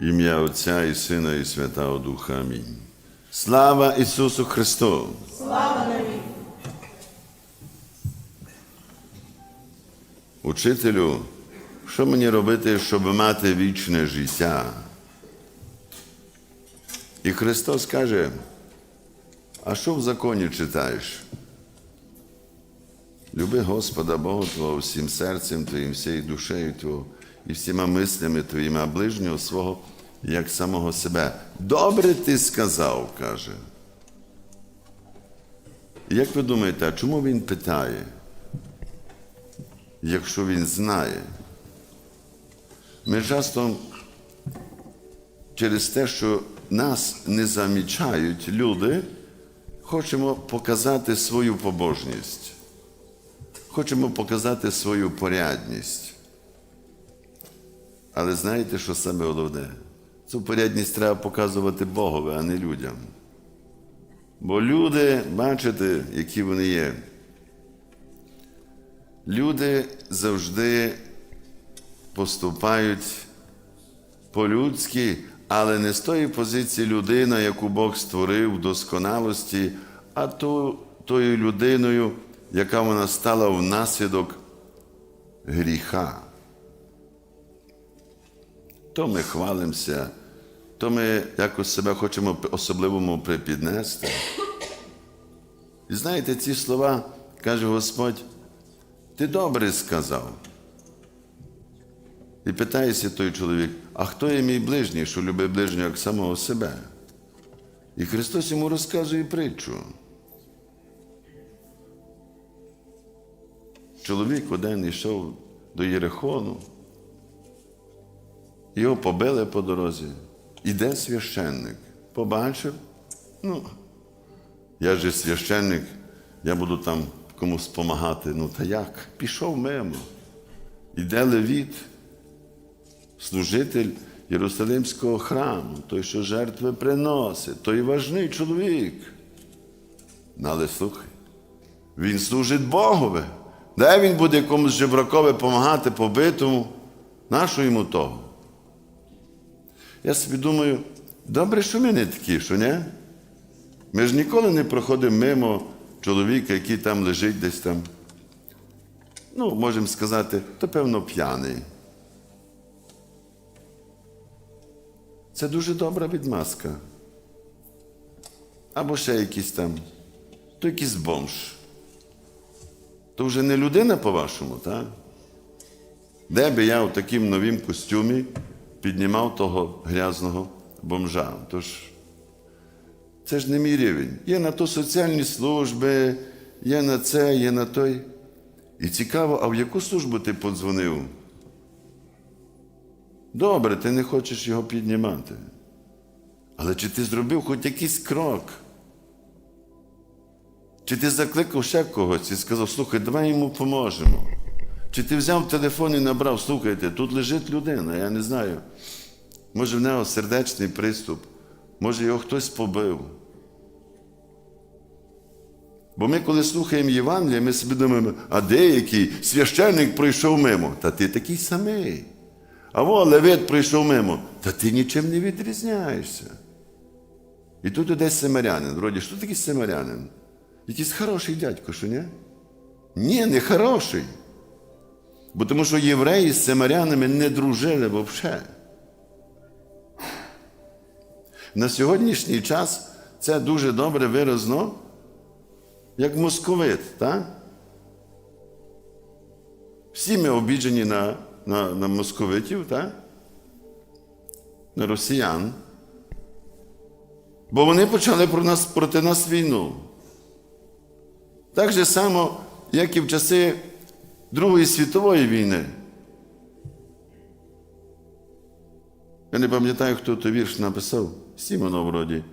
Ім'я Отця і Сина, і Святого Духа. Амінь. Слава Ісусу Христу! Слава навіки! Учителю, що мені робити, щоб мати вічне життя? І Христос каже, а що в законі читаєш? Люби Господа Бога Твого всім серцем Твоїм, всією душею Твого і всіма мислями Твоїми, а ближнього свого, як самого себе. Добре ти сказав, каже. Як ви думаєте, а чому він питає? Якщо він знає. Ми часто через те, що нас не замічають люди, хочемо показати свою побожність, хочемо показати свою порядність. Але знаєте, що саме головне? Цю порядність треба показувати Богові, а не людям. Бо люди, бачите, які вони є. Люди завжди поступають по-людськи, але не з тої позиції людина, яку Бог створив в досконалості, а ту, тою людиною, яка вона стала внаслідок гріха. То ми хвалимося, то ми якось себе хочемо особливому припіднести. І знаєте, ці слова каже Господь. Ти добре сказав. І питається той чоловік, а хто є мій ближній, що любить ближнього як самого себе? І Христос йому розказує притчу. Чоловік один йшов до Єрихону, його побили по дорозі. Іде священник. Побачив, ну, я же священник, я буду там комусь допомагати. Ну та як? Пішов мимо. Іде левіт, служитель Єрусалимського храму, той, що жертви приносить, той важний чоловік. Ну, Але слухай, він служить Богові. Де він буде комусь жебракові допомагати побитому? Нащо йому того? Я собі думаю, добре, що ми не такі, що ні? Ми ж ніколи не проходимо мимо чоловіка, який там лежить десь там. Ну, можемо сказати, то певно п'яний. Це дуже добра відмазка. Або ще якийсь там, то якийсь бомж. То вже не людина, по-вашому, так? Де би я в такому новім костюмі піднімав того грязного бомжа? Тож це ж не мій рівень. Є на то соціальні служби, є на це, є на той. І цікаво, а в яку службу ти подзвонив? Добре, ти не хочеш його піднімати. Але чи ти зробив хоч якийсь крок? Чи ти закликав ще когось і сказав, слухай, давай йому поможемо. Чи ти взяв телефон і набрав, слухайте, тут лежить людина, я не знаю. Може, в нього сердечний приступ, може, його хтось побив. Бо ми, коли слухаємо Євангелія, ми собі думаємо, а деякий священник пройшов мимо, та ти такий самий. А во Левит прийшов мимо, та ти нічим не відрізняєшся. І тут іде семарянин. Вроді, що такий семарянин? Якийсь хороший дядько, що ні? Ні, не хороший. Бо тому що євреї з семарянами не дружили взагалі. На сьогоднішній час це дуже добре виразно, як московит, так? Всі ми обіджені на, на, на московитів, так? На росіян. Бо вони почали про нас, проти нас війну. Так же само, як і в часи Другої світової війни. Я не пам'ятаю, хто той вірш написав. Сімонов вроді.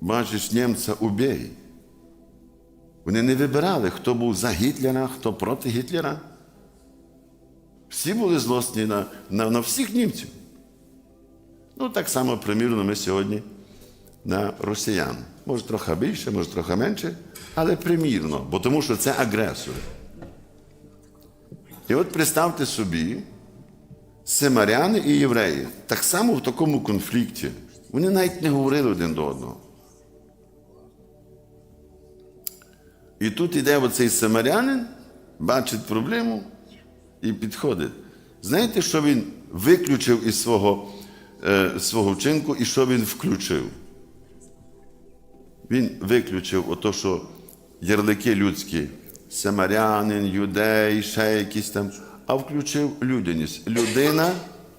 Бачиш, німця убій. Вони не вибирали, хто був за Гітлера, хто проти Гітлера. Всі були злосні на, на, на всіх німців. Ну, так само, примірно, ми сьогодні на росіян. Може, трохи більше, може, трохи менше, але примірно, бо тому що це агресори. І от представте собі, Семаряни і євреї так само в такому конфлікті. Вони навіть не говорили один до одного. І тут іде оцей самарянин, бачить проблему і підходить. Знаєте, що він виключив із свого, е, свого вчинку і що він включив? Він виключив ото, що ярлики людські, самарянин, юдей, ще якісь там, а включив людяність. Людина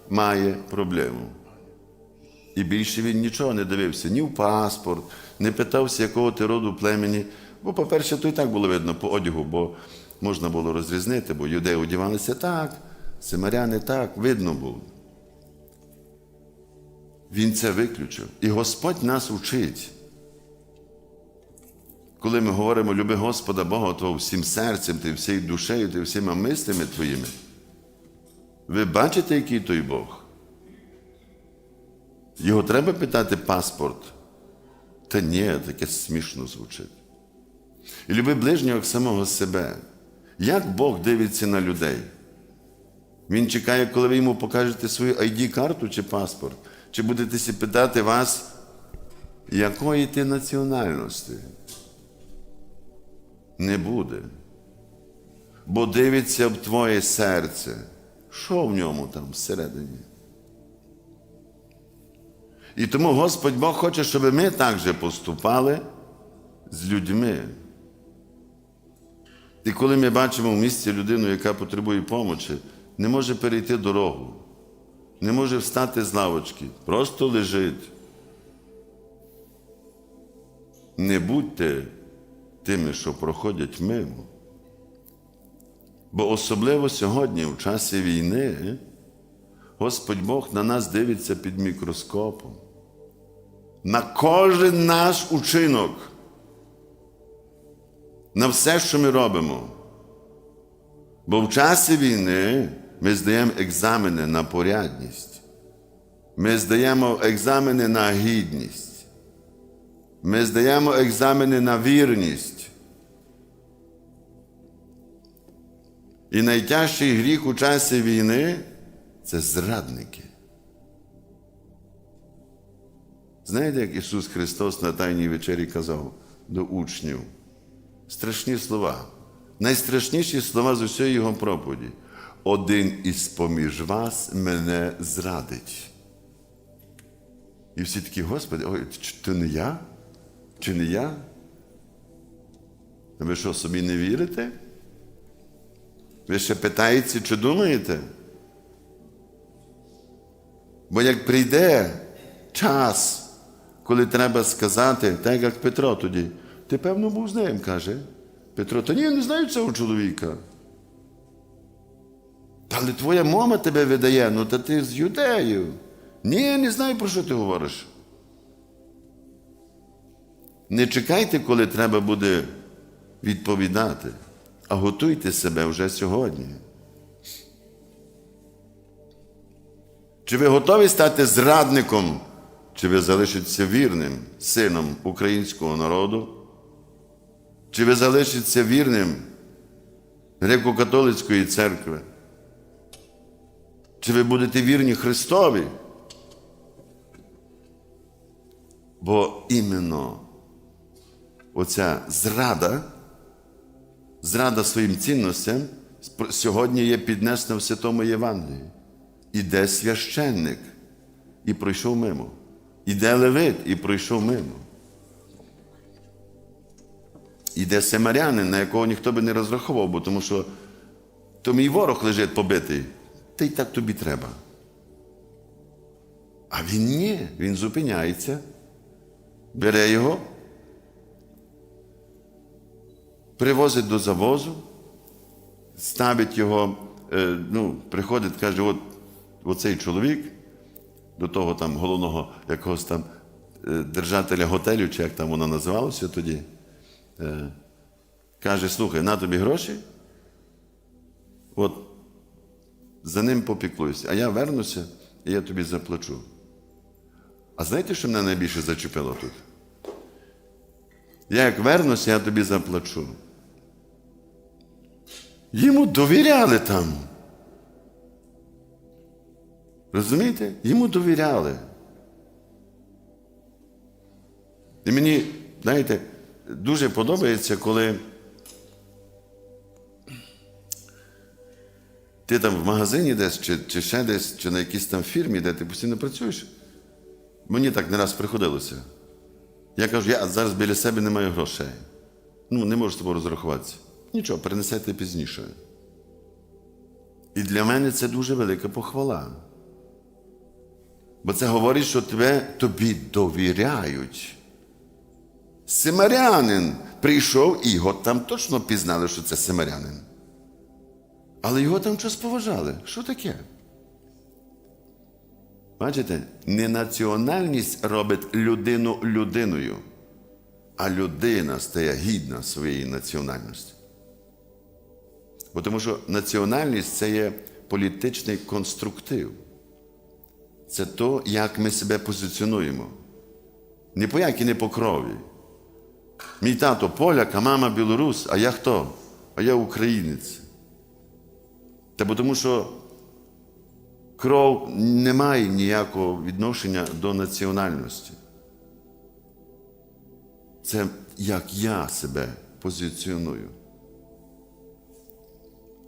має проблему. І більше він нічого не дивився ні в паспорт, не питався, якого ти роду племені. Бо, по-перше, то і так було видно по одягу, бо можна було розрізнити, бо юдеї одягалися так, семаряни так, видно було. Він це виключив. І Господь нас учить. Коли ми говоримо, люби Господа Бога твого всім серцем, ти всією душею, ти всіма мислями твоїми. Ви бачите, який той Бог? Його треба питати паспорт. Та ні, таке смішно звучить. І люби ближнього як самого себе. Як Бог дивиться на людей? Він чекає, коли ви йому покажете свою ID-карту чи паспорт, чи будете питати вас, якої ти національності? Не буде. Бо дивиться в твоє серце. Що в ньому там всередині? І тому Господь Бог хоче, щоб ми так же поступали з людьми. І коли ми бачимо в місті людину, яка потребує помочі, не може перейти дорогу, не може встати з лавочки, просто лежить. Не будьте тими, що проходять мимо. Бо особливо сьогодні, в часі війни, Господь Бог на нас дивиться під мікроскопом. На кожен наш учинок, на все, що ми робимо. Бо в часі війни ми здаємо екзамени на порядність. Ми здаємо екзамени на гідність. Ми здаємо екзамени на вірність. І найтяжчий гріх у часі війни це зрадники. Знаєте, як Ісус Христос на Тайній вечері казав до учнів? Страшні слова. Найстрашніші слова з усієї Його проповіді. Один із поміж вас мене зрадить. І всі такі, Господи, ой, то не я? Чи не я? Ви що, собі не вірите? Ви ще питаєте, чи думаєте? Бо як прийде час, коли треба сказати, так як Петро тоді, ти певно був з ним, каже. Петро, та ні, я не знаю цього чоловіка. Але твоя мама тебе видає, ну та ти з юдею. Ні, я не знаю, про що ти говориш. Не чекайте, коли треба буде відповідати, а готуйте себе вже сьогодні. Чи ви готові стати зрадником, чи ви залишитеся вірним сином українського народу? Чи ви залишитеся вірним греко-католицької церкви? Чи ви будете вірні Христові? Бо іменно оця зрада, зрада своїм цінностям сьогодні є піднесена в Святому Євангелії. Іде священник і пройшов мимо. Іде левит і пройшов мимо. Іде семарянин, на якого ніхто би не розраховував, бо тому що то мій ворог лежить побитий, та й так тобі треба. А він ні, він зупиняється, бере його, привозить до завозу, ставить його, е, ну, приходить, каже, от оцей чоловік, до того там головного якогось там е, держателя готелю, чи як там воно називалося тоді, е, каже, слухай, на тобі гроші, от за ним попіклуюся, а я вернуся і я тобі заплачу. А знаєте, що мене найбільше зачепило тут? Я як вернуся, я тобі заплачу. Йому довіряли там. Розумієте? Йому довіряли. І мені, знаєте, дуже подобається, коли ти там в магазині десь, чи, чи ще десь, чи на якійсь там фірмі, де ти постійно працюєш. Мені так не раз приходилося. Я кажу, я зараз біля себе не маю грошей. Ну, не можу з тобою розрахуватися. Нічого, перенесете пізніше. І для мене це дуже велика похвала. Бо це говорить, що тебе, тобі довіряють. Семарянин прийшов, і його там точно пізнали, що це семарянин. Але його там щось поважали. Що таке? Бачите, не національність робить людину людиною, а людина стає гідна своєї національності. Бо тому що національність це є політичний конструктив. Це то, як ми себе позиціонуємо. Не по як і не по крові. Мій тато поляк, а мама білорус, а я хто? А я українець. Та бо тому що кров не має ніякого відношення до національності. Це як я себе позиціоную.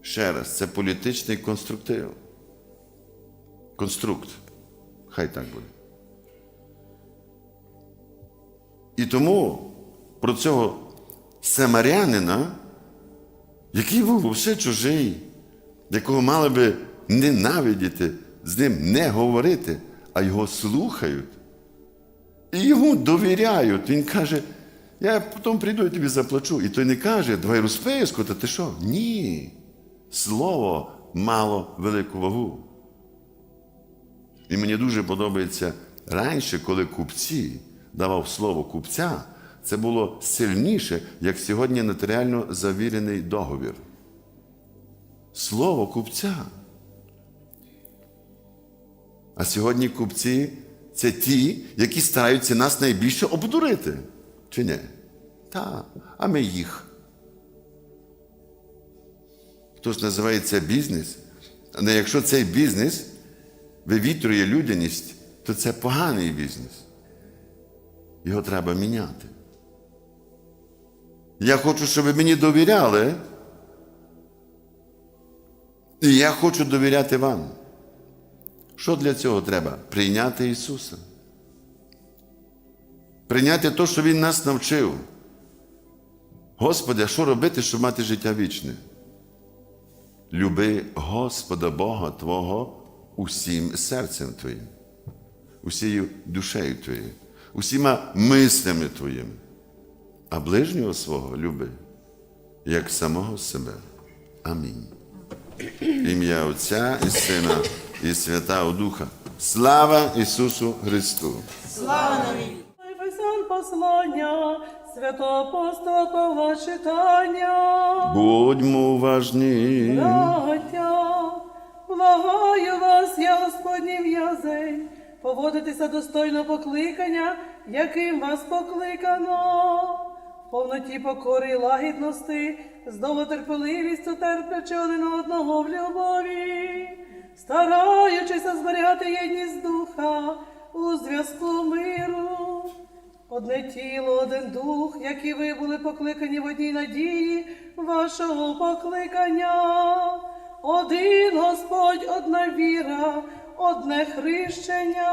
Ще раз, це політичний конструктив. Конструкт. Хай так буде. І тому про цього самарянина, який був все чужий, якого мали би ненавидіти, з ним не говорити, а його слухають. І йому довіряють. Він каже, я потім прийду і тобі заплачу. І той не каже, давай розписку, та ти що? Ні. Слово мало велику вагу. І мені дуже подобається раніше, коли купці давав слово купця, це було сильніше, як сьогодні нотаріально завірений договір. Слово купця. А сьогодні купці це ті, які стараються нас найбільше обдурити. Чи ні? Так, а ми їх. Хтось називає це бізнес. Але якщо цей бізнес вивітрює людяність, то це поганий бізнес. Його треба міняти. Я хочу, щоб ви мені довіряли. І я хочу довіряти вам. Що для цього треба? Прийняти Ісуса. Прийняти те, що Він нас навчив. Господи, а що робити, щоб мати життя вічне? Люби Господа Бога Твого усім серцем Твоїм, усією душею Твоєю, усіма мислями Твоїми, а ближнього свого люби, як самого себе. Амінь. Ім'я Отця і Сина і Святого Духа. Слава Ісусу Христу! Ефесян послання, Павла читання. Будьмо уважні. Браття, благаю вас, я Господній в'язень, поводитися достойно покликання, яким вас покликано. Повноті покори й лагідності, з довготерпеливістю терплячи один одного в любові, стараючися зберігати єдність духа у зв'язку миру. Одне тіло, один дух, які ви були покликані в одній надії вашого покликання. Один Господь, одна віра, одне хрещення,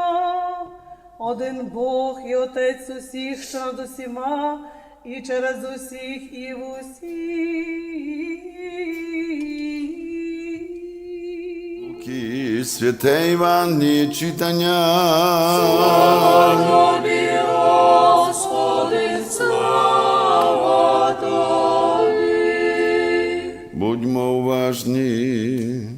один Бог і Отець усіх, що над усіма, і через усіх, і в усіх. Кі святе Іванні читання. Тобі, Будьмо уважні.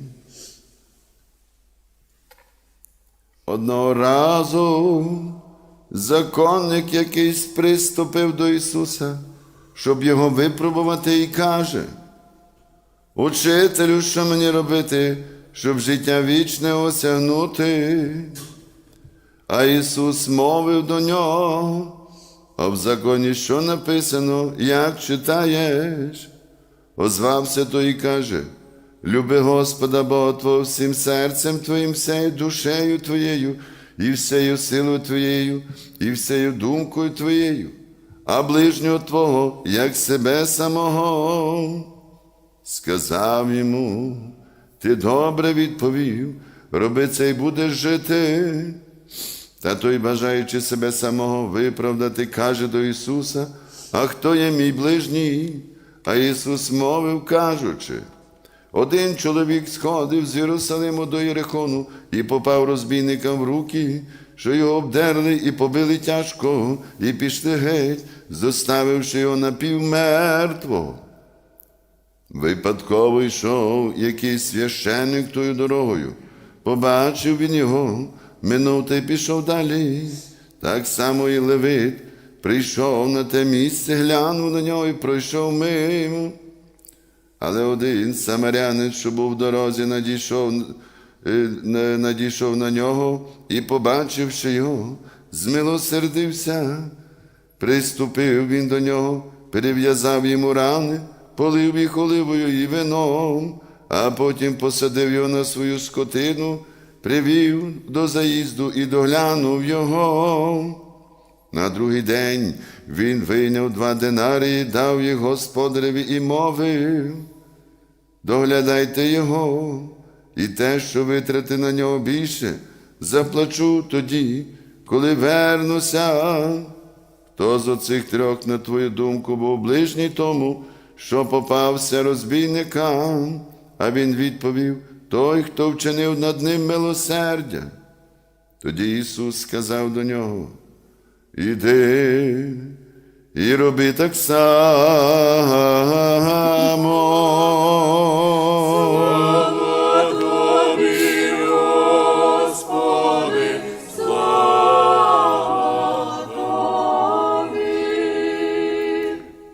Одного разу законник якийсь приступив до Ісуса, щоб його випробувати, і каже: Учителю, що мені робити, щоб життя вічне осягнути? А Ісус мовив до нього, а в законі що написано, як читаєш? Озвався той і каже: Люби Господа Бога Твого всім серцем Твоїм, всею душею Твоєю, і всею силою Твоєю, і всею думкою Твоєю, а ближнього Твого, як себе самого. Сказав йому, ти добре відповів, роби це й будеш жити. Та той, бажаючи себе самого виправдати, каже до Ісуса, а хто є мій ближній? А Ісус мовив, кажучи, один чоловік сходив з Єрусалиму до Єрихону і попав розбійникам в руки, що його обдерли і побили тяжко, і пішли геть, зоставивши його напівмертвого. Випадково йшов якийсь священник тою дорогою. Побачив він його, минув та й пішов далі. Так само і Левит прийшов на те місце, глянув на нього і пройшов мимо. Але один самарянин, що був в дорозі, надійшов, е, на- надійшов на нього і, побачивши його, змилосердився. Приступив він до нього, перев'язав йому рани, полив їх оливою і вином, а потім посадив його на свою скотину, привів до заїзду і доглянув його. На другий день він вийняв два динари і дав їх господареві і мовив. Доглядайте його, і те, що витрати на нього більше, заплачу тоді, коли вернуся. Хто з оцих трьох, на твою думку, був ближній тому, що попався розбійникам? А він відповів: той, хто вчинив над ним милосердя. Тоді Ісус сказав до нього: Іди і роби так само.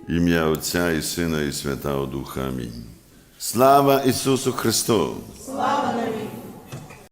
Ім'я Отця і Сина, і Святого Духа. Амінь. Слава Ісусу Христу!